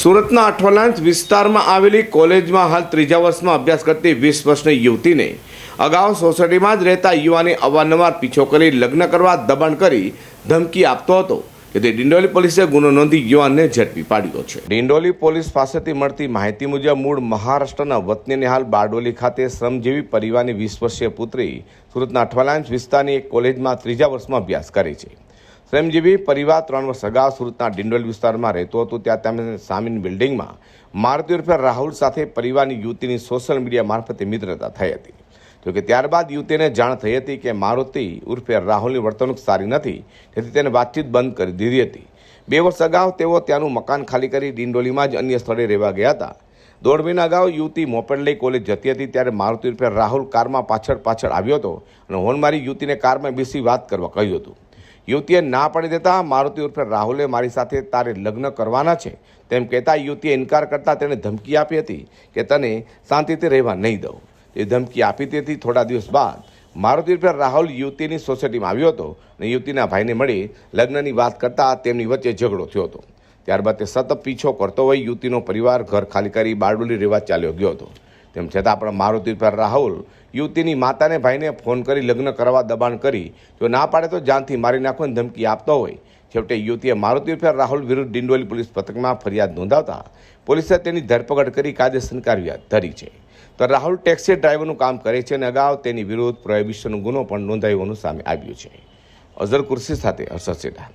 સુરતના અઠવાલાંચ વિસ્તારમાં આવેલી કોલેજમાં હાલ ત્રીજા વર્ષમાં અભ્યાસ કરતી વીસ વર્ષની યુવતીને અગાઉ સોસાયટીમાં જ રહેતા યુવાને અવારનવાર પીછો કરી લગ્ન કરવા દબાણ કરી ધમકી આપતો હતો. તેથી ડિંડોલી પોલીસે ગુનો નોંધી યુવાનને ઝડપી પાડ્યો છે. ડિંડોલી પોલીસ પાસેથી મળતી માહિતી મુજબ મૂળ મહારાષ્ટ્રના વતનીને હાલ બારડોલી ખાતે શ્રમજીવી પરિવારની વીસ વર્ષીય પુત્રી સુરતના અઠવાલાંચ વિસ્તારની એક કોલેજમાં ત્રીજા વર્ષમાં અભ્યાસ કરે છે. શ્રમજીવી પરિવાર ત્રણ અગાઉ સુરતના ડિંડોલ વિસ્તારમાં રહેતો હતો, ત્યાં તેમણે સામીની બિલ્ડિંગમાં મારુતિ ઉર્ફે રાહુલ સાથે પરિવારની યુવતીની સોશિયલ મીડિયા મારફતે મિત્રતા થઈ હતી. જોકે ત્યારબાદ યુવતીને જાણ થઈ હતી કે મારુતિ ઉર્ફે રાહુલની વર્તણૂક સારી નથી, તેથી તેને વાતચીત બંધ કરી દીધી હતી. બે વર્ષ અગાઉ તેઓ ત્યાંનું મકાન ખાલી કરી ડિંડોલીમાં જ અન્ય સ્થળે રહેવા ગયા હતા. દોઢ મહિના અગાઉ યુવતી મોપેડ લઈ કોલેજ જતી હતી, ત્યારે મારુતિ ઉર્ફે રાહુલ કારમાં પાછળ પાછળ આવ્યો હતો અને હોર્ન મારી યુવતીને કારમાં બેસી વાત કરવા કહ્યું હતું. યુવતીએ ના પાડી દેતા મારુતિ ઉર્ફે રાહુલે મારી સાથે તારે લગ્ન કરવાના છે. તેમ કહેતા યુવતીએ ઇનકાર કરતા તેણે ધમકી આપી હતી કે તને શાંતિથી રહેવા નહીં દઉં. એ ધમકી આપી તેથી થોડા દિવસ બાદ મારુતિ ઉર્ફે રાહુલ યુવતીની સોસાયટીમાં આવ્યો હતો અને યુવતીના ભાઈને મળી લગ્નની વાત કરતા તેમની વચ્ચે ઝઘડો થયો હતો. ત્યારબાદ તે સતત પીછો કરતો હોય યુવતીનો પરિવાર ઘર ખાલી કરી બારડોલી રહેવા ચાલ્યો ગયો હતો. તેમ છતાં પણ મારુતિ પર રાહુલ યુવતીની માતાને ભાઈને ફોન કરી લગ્ન કરવા દબાણ કરી. જો ના પાડે તો જાનથી મારી નાખવાની ધમકી આપતો હોય. છેવટે યુવતીએ મારુતિ પર રાહુલ વિરુદ્ધ ડિંડોલી પોલીસ પથકમાં ફરિયાદ નોંધાવતા પોલીસે તેની ધરપકડ કરી કાયદેસર કાર્યવાહી ધરી છે. તો રાહુલ ટેક્સી ડ્રાઈવરનું કામ કરે છે અને અગાઉ તેની વિરુદ્ધ પ્રોહિબિશનનો ગુનો પણ નોંધાયો સામે આવ્યું છે. અઝર કુર્સી સાથે હર્ષદ સેઠા.